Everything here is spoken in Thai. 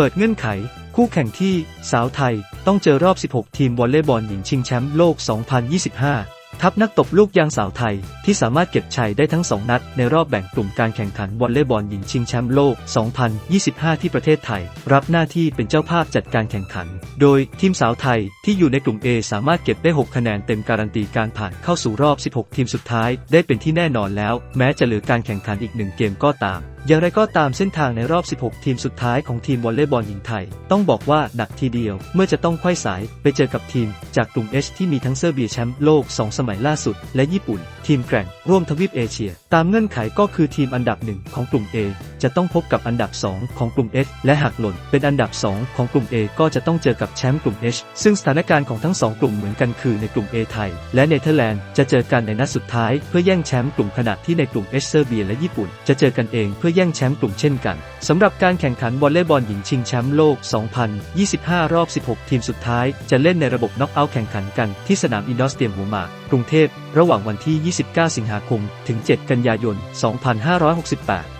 เปิดเงื่อนไข คู่แข่งที่สาวไทยต้องเจอรอบ 16 ทีมวอลเลย์บอลหญิงชิงแชมป์โลก 2025 ทัพนักตบลูกยางสาวไทยที่สามารถเก็บชัยได้ทั้ง 2 นัด ในรอบแบ่งกลุ่มการแข่งขันวอลเลย์บอลหญิงชิงแชมป์โลก 2025 ที่ประเทศไทย รับหน้าที่เป็นเจ้าภาพจัดการแข่งขัน โดยทีมสาวไทยที่อยู่ในกลุ่ม A สามารถเก็บได้ 6 คะแนนเต็มการันตีการผ่านเข้าสู่รอบ 16 ทีมสุดท้าย ได้เป็นที่แน่นอนแล้ว แม้จะเหลือการแข่งขันอีกหนึ่งเกมก็ตามอย่างไรก็ตามเส้นทางในรอบ 16 ทีมสุดท้ายของทีมวอลเลย์บอลหญิงไทย ต้องบอกว่าหนักทีเดียว เมื่อจะต้องไขว้สายไปเจอกับทีม จากกลุ่ม H ที่มีทั้งเซอร์เบียแชมป์โลก 2 สมัยล่าสุด และญี่ปุ่น ทีมแกร่ง ร่วมทวีปเอเชีย ตามเงื่อนไขก็คือทีมอันดับหนึ่งของกลุ่ม A จะต้องพบกับอันดับ 2 ของกลุ่ม H และหากหล่นเป็นอันดับ 2 ของกลุ่ม A ก็จะต้องเจอกับแชมป์กลุ่ม H ซึ่งสถานการณ์ของทั้งสองกลุ่มเหมือนกันคือในกลุ่ม A ไทย และเนเธอร์แลนด์จะเจอกันในนัดสุดท้ายเพื่อแย่งแชมป์กลุ่มขณะที่ในกลุ่ม H เซอร์เบียและญี่ปุ่น จะเจอกันเองเพื่อแย่งแชมป์กลุ่มเช่นกันสำหรับการแข่งขันวอลเลย์บอลหญิงชิงแชมป์โลก 2025 รอบ 16 ทีมสุดท้าย จะเล่นในระบบน็อกเอาท์แข่งขันกันที่สนามอินดอร์สเตียมหัวหมากกรุงเทพระหว่างวันที่ 29 สิงหาคม ถึง 7 กันยายน 2568